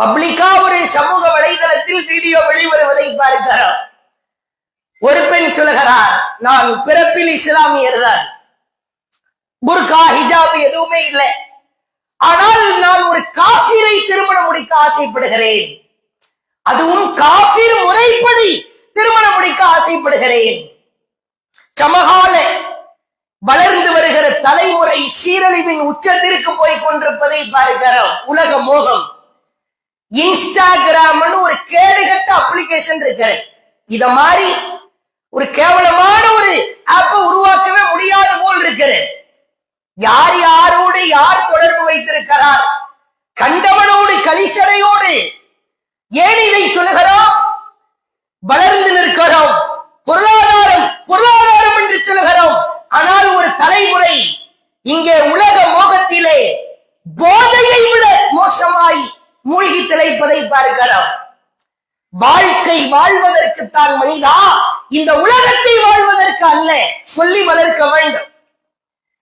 பப்ளிக்கா ஒரு சமூக வலைதளத்தில் வீடியோ வெளிவருவதை பார்க்கிறோம். ஒரு பெண் சொல்கிறார் நான் பிறப்பில் இஸ்லாமியர் தான் புர்கா ஹிஜாப் எதுவுமே இல்லை. ஆனால் நான் ஒரு காஃபிரை திருமணம் முடிக்க ஆசைப்படுகிறேன். அதுவும் காஃபிர் முறைப்படி திருமணம் முடிக்க ஆசைப்படுகிறேன். சமகால வளர்ந்து வருகிற தலைமுறை சீரழிவின் உச்சத்திற்கு போய் கொண்டிருப்பதை பார்க்கிறோம். உலக மோகம். இன்ஸ்டாகிராம்னு ஒரு கேடுகட்ட அப்ளிகேஷன் இருக்கு இத மாதிரி ஒரு கேவலமான ஒரு ஆப்பை உருவாக்கவே முடியாத போல் இருக்கிறது. யார் யாரோடு யார் தொடர்பு வைத்திருக்கிறார்? கண்டவனோடு கலிசடையோடு ஏன் இதை சொல்லுகிறோம்? வளர்ந்து நிற்கிறோம். பொருளாதாரம் பொருளாதாரம் என்று சொல்லுகிறோம். ஆனால் ஒரு தலைமுறை இங்கே உலக மோகத்திலே போதையை விட மோசமாய் மூழ்கி திளைப்பதை பார்க்கிறோம் வாழ்க்கை வாழ்வதற்குத்தான் மனிதா இந்த உலகத்தை வாழ்வதற்கு அல்ல சொல்லி வளர்க்க வேண்டும்.